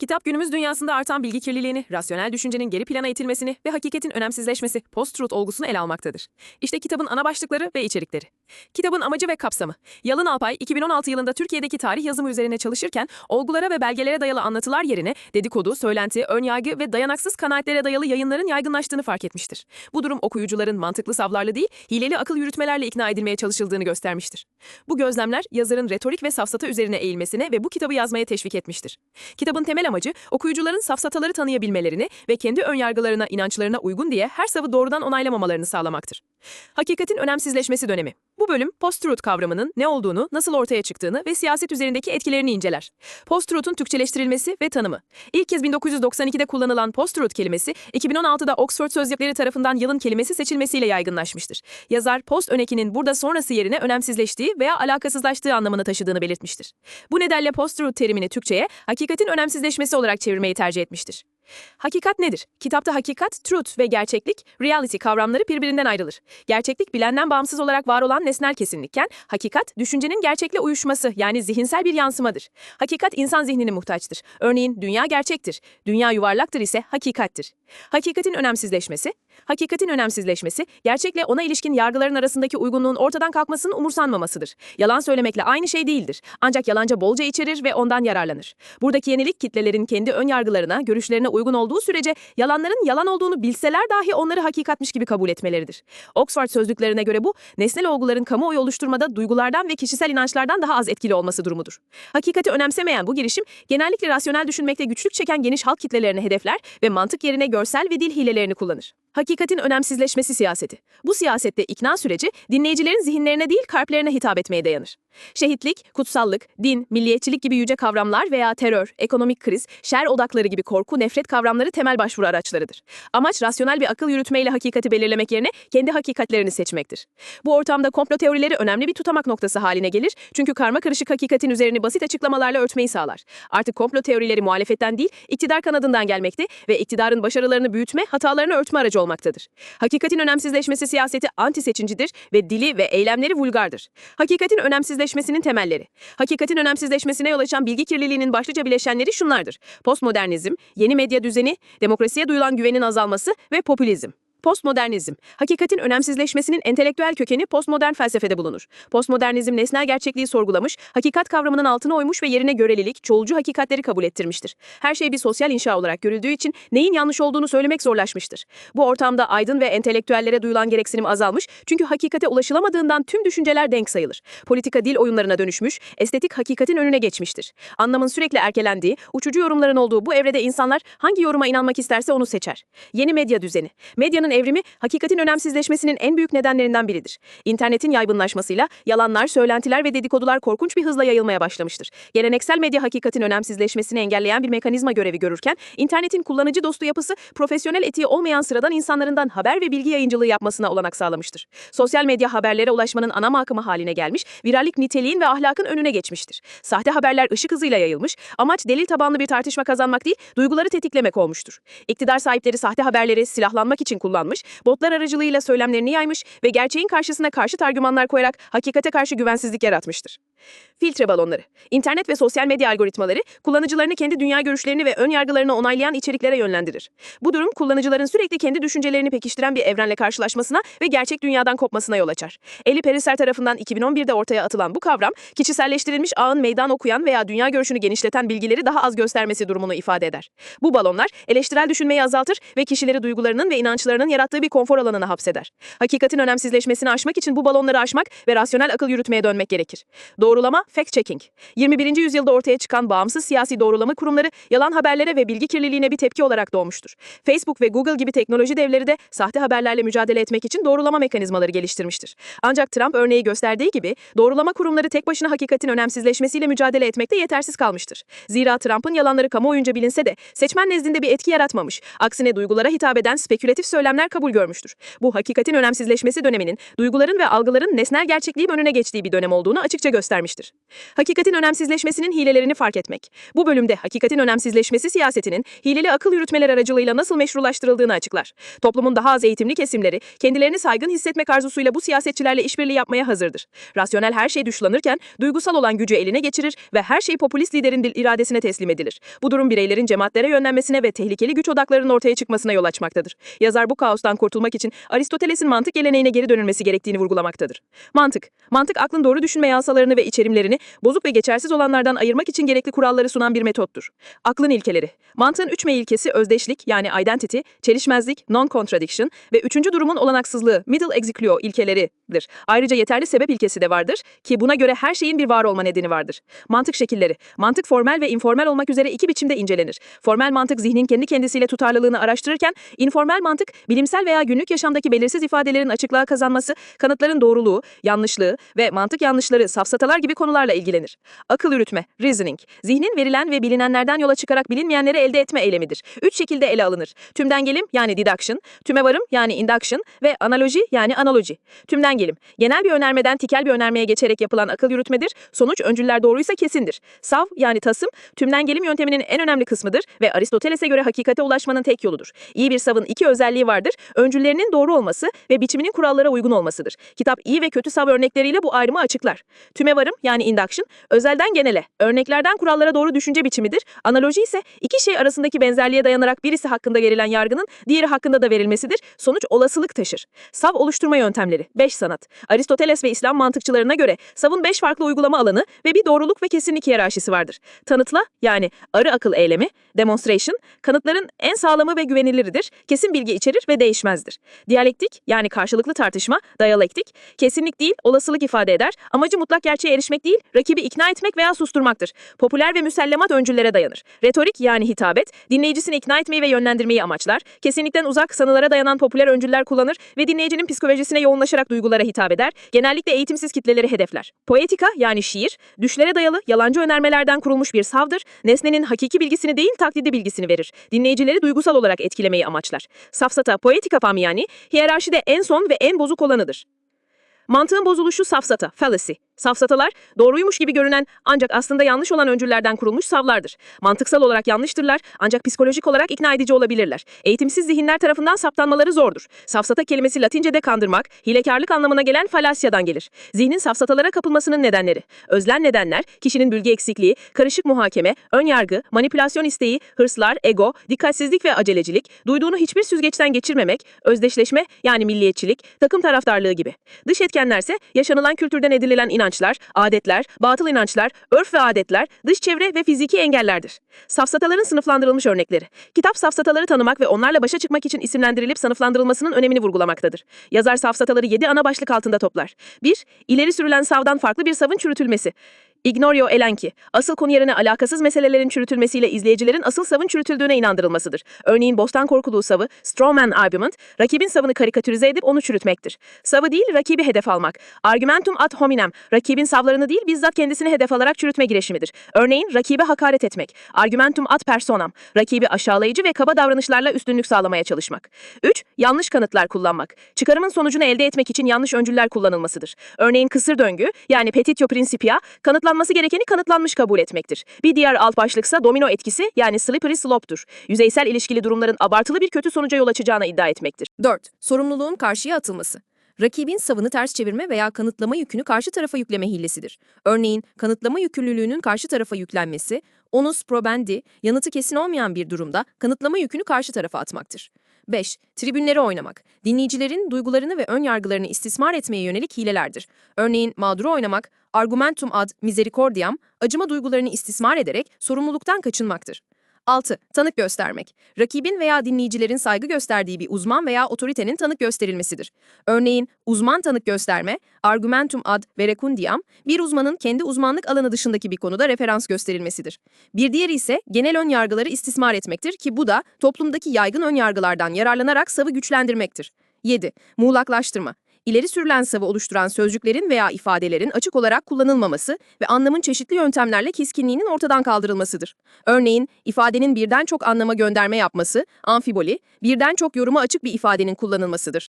Kitap günümüz dünyasında artan bilgi kirliliğini, rasyonel düşüncenin geri plana itilmesini ve hakikatin önemsizleşmesi, post-truth olgusunu ele almaktadır. İşte kitabın ana başlıkları ve içerikleri. Kitabın amacı ve kapsamı. Yalın Alpay, 2016 yılında Türkiye'deki tarih yazımı üzerine çalışırken, olgulara ve belgelere dayalı anlatılar yerine dedikodu, söylenti, önyargı ve dayanaksız kanaatlere dayalı yayınların yaygınlaştığını fark etmiştir. Bu durum okuyucuların mantıklı savlarla değil, hileli akıl yürütmelerle ikna edilmeye çalışıldığını göstermiştir. Bu gözlemler yazarın retorik ve safsata üzerine eğilmesine ve bu kitabı yazmaya teşvik etmiştir. Kitabın temel amacı okuyucuların safsataları tanıyabilmelerini ve kendi önyargılarına, inançlarına uygun diye her savı doğrudan onaylamamalarını sağlamaktır. Hakikatin önemsizleşmesi dönemi. Bu bölüm post-truth kavramının ne olduğunu, nasıl ortaya çıktığını ve siyaset üzerindeki etkilerini inceler. Post-truth'un Türkçeleştirilmesi ve tanımı. İlk kez 1992'de kullanılan post-truth kelimesi, 2016'da Oxford Sözlükleri tarafından yılın kelimesi seçilmesiyle yaygınlaşmıştır. Yazar, post önekinin burada sonrası yerine önemsizleştiği veya alakasızlaştığı anlamını taşıdığını belirtmiştir. Bu nedenle post-truth terimini Türkçe'ye hakikatin önemsizleşmesi olarak çevirmeyi tercih etmiştir. Hakikat nedir? Kitapta hakikat, truth ve gerçeklik, reality kavramları birbirinden ayrılır. Gerçeklik bilenden bağımsız olarak var olan nesnel kesinlikken, hakikat düşüncenin gerçekle uyuşması yani zihinsel bir yansımadır. Hakikat insan zihnine muhtaçtır. Örneğin dünya gerçektir, dünya yuvarlaktır ise hakikattir. Hakikatin önemsizleşmesi, hakikatin önemsizleşmesi, gerçekle ona ilişkin yargıların arasındaki uygunluğun ortadan kalkmasının umursanmamasıdır. Yalan söylemekle aynı şey değildir. Ancak yalanca bolca içerir ve ondan yararlanır. Buradaki yenilik kitlelerin kendi ön yargılarına, görüşlerine uygun olduğu sürece yalanların yalan olduğunu bilseler dahi onları hakikatmiş gibi kabul etmeleridir. Oxford sözlüklerine göre bu, nesnel olguların kamuoyu oluşturmada duygulardan ve kişisel inançlardan daha az etkili olması durumudur. Hakikati önemsemeyen bu girişim, genellikle rasyonel düşünmekte güçlük çeken geniş halk kitlelerine hedefler ve mantık yerine görsel ve dil hilelerini kullanır. Hakikatin önemsizleşmesi siyaseti. Bu siyasette ikna süreci dinleyicilerin zihinlerine değil kalplerine hitap etmeye dayanır. Şehitlik, kutsallık, din, milliyetçilik gibi yüce kavramlar veya terör, ekonomik kriz, şer odakları gibi korku, nefret kavramları temel başvuru araçlarıdır. Amaç rasyonel bir akıl yürütmeyle hakikati belirlemek yerine kendi hakikatlerini seçmektir. Bu ortamda komplo teorileri önemli bir tutamak noktası haline gelir çünkü karma karışık hakikatin üzerini basit açıklamalarla örtmeyi sağlar. Artık komplo teorileri muhalefetten değil, iktidar kanadından gelmekte ve iktidarın başarılarını büyütme, hatalarını örtme aracı olmaktadır. Hakikatin önemsizleşmesi siyaseti anti seçincidir ve dili ve eylemleri vulgardır. Hakikatin önemsizleşmesinin temelleri. Hakikatin önemsizleşmesine yol açan bilgi kirliliğinin başlıca bileşenleri şunlardır. Postmodernizm, yeni medya düzeni, demokrasiye duyulan güvenin azalması ve popülizm. Postmodernizm, hakikatin önemsizleşmesinin entelektüel kökeni postmodern felsefede bulunur. Postmodernizm nesnel gerçekliği sorgulamış, hakikat kavramının altına oymuş ve yerine görelilik, çoğulcu hakikatleri kabul ettirmiştir. Her şey bir sosyal inşa olarak görüldüğü için neyin yanlış olduğunu söylemek zorlaşmıştır. Bu ortamda aydın ve entelektüellere duyulan gereksinim azalmış çünkü hakikate ulaşılamadığından tüm düşünceler denk sayılır. Politika dil oyunlarına dönüşmüş, estetik hakikatin önüne geçmiştir. Anlamın sürekli erkelendiği, uçucu yorumların olduğu bu evrede insanlar hangi yoruma inanmak isterse onu seçer. Yeni medya düzeni. Medyanın evrimi hakikatin önemsizleşmesinin en büyük nedenlerinden biridir. İnternetin yaygınlaşmasıyla yalanlar, söylentiler ve dedikodular korkunç bir hızla yayılmaya başlamıştır. Geleneksel medya hakikatin önemsizleşmesini engelleyen bir mekanizma görevi görürken, internetin kullanıcı dostu yapısı profesyonel etiği olmayan sıradan insanlarından haber ve bilgi yayıncılığı yapmasına olanak sağlamıştır. Sosyal medya haberlere ulaşmanın ana akımı haline gelmiş, virallik niteliğin ve ahlakın önüne geçmiştir. Sahte haberler ışık hızıyla yayılmış, amaç delil tabanlı bir tartışma kazanmak değil, duyguları tetiklemek olmuştur. İktidar sahipleri sahte haberleri silahlanmak için kullanmış, botlar aracılığıyla söylemlerini yaymış ve gerçeğin karşısına karşıt argümanlar koyarak hakikate karşı güvensizlik yaratmıştır. Filtre balonları. İnternet ve sosyal medya algoritmaları kullanıcılarını kendi dünya görüşlerini ve ön yargılarını onaylayan içeriklere yönlendirir. Bu durum kullanıcıların sürekli kendi düşüncelerini pekiştiren bir evrenle karşılaşmasına ve gerçek dünyadan kopmasına yol açar. Eli Periser tarafından 2011'de ortaya atılan bu kavram, kişiselleştirilmiş ağın meydan okuyan veya dünya görüşünü genişleten bilgileri daha az göstermesi durumunu ifade eder. Bu balonlar eleştirel düşünmeyi azaltır ve kişileri duygularının ve inançlarının yarattığı bir konfor alanına hapseder. Hakikatin önemsizleşmesini aşmak için bu balonları aşmak ve rasyonel akıl yürütmeye dönmek gerekir. Doğrulama, fact-checking. 21. yüzyılda ortaya çıkan bağımsız siyasi doğrulama kurumları yalan haberlere ve bilgi kirliliğine bir tepki olarak doğmuştur. Facebook ve Google gibi teknoloji devleri de sahte haberlerle mücadele etmek için doğrulama mekanizmaları geliştirmiştir. Ancak Trump örneği gösterdiği gibi doğrulama kurumları tek başına hakikatin önemsizleşmesiyle mücadele etmekte yetersiz kalmıştır. Zira Trump'ın yalanları kamuoyunca bilinse de seçmen nezdinde bir etki yaratmamış. Aksine duygulara hitap eden spekülatif söylemler kabul görmüştür. Bu hakikatin önemsizleşmesi döneminin duyguların ve algıların nesnel gerçekliğin önüne geçtiği bir dönem olduğunu açıkça göstermiştir. Hakikatin önemsizleşmesinin hilelerini fark etmek. Bu bölümde hakikatin önemsizleşmesi siyasetinin hileli akıl yürütmeler aracılığıyla nasıl meşrulaştırıldığını açıklar. Toplumun daha az eğitimli kesimleri kendilerini saygın hissetmek arzusuyla bu siyasetçilerle işbirliği yapmaya hazırdır. Rasyonel her şey dışlanırken duygusal olan gücü eline geçirir ve her şey popülist liderin dil iradesine teslim edilir. Bu durum bireylerin cemaatlere yönlenmesine ve tehlikeli güç odaklarının ortaya çıkmasına yol açmaktadır. Yazar bu kaostan kurtulmak için Aristoteles'in mantık geleneğine geri dönülmesi gerektiğini vurgulamaktadır. Mantık, mantık aklın doğru düşünme yasalarını ve içerimlerini bozuk ve geçersiz olanlardan ayırmak için gerekli kuralları sunan bir metottur. Aklın ilkeleri. Mantığın üç M ilkesi özdeşlik yani identity, çelişmezlik, non-contradiction ve üçüncü durumun olanaksızlığı middle excluo ilkeleridir. Ayrıca yeterli sebep ilkesi de vardır ki buna göre her şeyin bir var olma nedeni vardır. Mantık şekilleri. Mantık formel ve informal olmak üzere iki biçimde incelenir. Formel mantık zihnin kendi kendisiyle tutarlılığını araştırırken, informal mantık bilimsel veya günlük yaşamdaki belirsiz ifadelerin açıklığa kazanması, kanıtların doğruluğu, yanlışlığı ve mantık yanlışları, safsatalar gibi konularla ilgilenir. Akıl yürütme, reasoning, zihnin verilen ve bilinenlerden yola çıkarak bilinmeyenleri elde etme eylemidir. Üç şekilde ele alınır. Tümden gelim yani deduction, tüme varım yani induction ve analoji yani analoji. Tümden gelim, genel bir önermeden tikel bir önermeye geçerek yapılan akıl yürütmedir. Sonuç öncüller doğruysa kesindir. Sav yani tasım, tümden gelim yönteminin en önemli kısmıdır ve Aristoteles'e göre hakikate ulaşmanın tek yoludur. İyi bir savın iki özelliği vardır. Öncüllerinin doğru olması ve biçiminin kurallara uygun olmasıdır. Kitap iyi ve kötü sav örnekleriyle bu ayrımı açıklar. Tüme varım yani induction, özelden genele, örneklerden kurallara doğru düşünce biçimidir. Analoji ise iki şey arasındaki benzerliğe dayanarak birisi hakkında verilen yargının diğeri hakkında da verilmesidir. Sonuç olasılık taşır. Sav oluşturma yöntemleri. 5 sanat. Aristoteles ve İslam mantıkçılarına göre savın 5 farklı uygulama alanı ve bir doğruluk ve kesinlik hiyerarşisi vardır. Tanıtla yani arı akıl eylemi, demonstration, kanıtların en sağlamı ve güveniliridir, kesin bilgi içerir ve değişmezdir. Diyalektik yani karşılıklı tartışma, diyalektik, kesinlik değil, olasılık ifade eder, amacı mutlak gerçeğe erişmek değil, rakibi ikna etmek veya susturmaktır. Popüler ve müsellemat öncüllere dayanır. Retorik yani hitabet, dinleyicisini ikna etmeyi ve yönlendirmeyi amaçlar, kesinlikten uzak sanılara dayanan popüler öncüller kullanır ve dinleyicinin psikolojisine yoğunlaşarak duygulara hitap eder, genellikle eğitimsiz kitleleri hedefler. Poetika yani şiir, düşlere dayalı, yalancı önermelerden kurulmuş bir savdır, nesnenin hakiki bilgisini değil taklidi bilgisini verir. Dinleyicileri duygusal olarak etkilemeyi amaçlar. Safsata, poetika yani hiyerarşide en son ve en bozuk olanıdır. Mantığın bozuluşu safsata, fallacy. Safsatalar, doğruymuş gibi görünen ancak aslında yanlış olan öncüllerden kurulmuş savlardır. Mantıksal olarak yanlıştırlar ancak psikolojik olarak ikna edici olabilirler. Eğitimsiz zihinler tarafından saptanmaları zordur. Safsata kelimesi Latince'de kandırmak, hilekarlık anlamına gelen falasyadan gelir. Zihnin safsatalara kapılmasının nedenleri. Özlen nedenler, kişinin bilgi eksikliği, karışık muhakeme, ön yargı, manipülasyon isteği, hırslar, ego, dikkatsizlik ve acelecilik, duyduğunu hiçbir süzgeçten geçirmemek, özdeşleşme yani milliyetçilik, takım taraftarlığı gibi. Dış etkenlerse yaşanılan kültürden edinilen inançlar, adetler, batıl inançlar, örf ve adetler, dış çevre ve fiziki engellerdir. Safsataların sınıflandırılmış örnekleri. Kitap safsataları tanımak ve onlarla başa çıkmak için isimlendirilip sınıflandırılmasının önemini vurgulamaktadır. Yazar safsataları 7 ana başlık altında toplar. 1. İleri sürülen savdan farklı bir savın çürütülmesi. Ignorio elenki, asıl konu yerine alakasız meselelerin çürütülmesiyle izleyicilerin asıl savın çürütüldüğüne inandırılmasıdır. Örneğin bostan korkuluğu savı, strawman argument, rakibin savını karikatürize edip onu çürütmektir. Savı değil, rakibi hedef almak. Argumentum ad hominem, rakibin savlarını değil bizzat kendisini hedef alarak çürütme girişimidir. Örneğin rakibe hakaret etmek. Argumentum ad personam, rakibi aşağılayıcı ve kaba davranışlarla üstünlük sağlamaya çalışmak. 3. Yanlış kanıtlar kullanmak. Çıkarımın sonucunu elde etmek için yanlış öncüller kullanılmasıdır. Örneğin kısır döngü, yani petitio principia, kanıtlanması gerekeni kanıtlanmış kabul etmektir. Bir diğer alt başlıksa domino etkisi yani slippery slope'dur. Yüzeysel ilişkili durumların abartılı bir kötü sonuca yol açacağına iddia etmektir. 4. Sorumluluğun karşıya atılması. Rakibin savını ters çevirme veya kanıtlama yükünü karşı tarafa yükleme hilesidir. Örneğin, kanıtlama yükümlülüğünün karşı tarafa yüklenmesi, onus probendi, yanıtı kesin olmayan bir durumda kanıtlama yükünü karşı tarafa atmaktır. 5. Tribünleri oynamak. Dinleyicilerin duygularını ve ön yargılarını istismar etmeye yönelik hilelerdir. Örneğin mağduru oynamak, argumentum ad misericordiam, acıma duygularını istismar ederek sorumluluktan kaçınmaktır. 6. Tanık göstermek. Rakibin veya dinleyicilerin saygı gösterdiği bir uzman veya otoritenin tanık gösterilmesidir. Örneğin, uzman tanık gösterme, argumentum ad verecundiam, bir uzmanın kendi uzmanlık alanı dışındaki bir konuda referans gösterilmesidir. Bir diğeri ise genel ön yargıları istismar etmektir ki bu da toplumdaki yaygın ön yargılardan yararlanarak savı güçlendirmektir. 7. Muğlaklaştırma. İleri sürülen savı oluşturan sözcüklerin veya ifadelerin açık olarak kullanılmaması ve anlamın çeşitli yöntemlerle keskinliğinin ortadan kaldırılmasıdır. Örneğin, ifadenin birden çok anlama gönderme yapması, amfiboli, birden çok yoruma açık bir ifadenin kullanılmasıdır.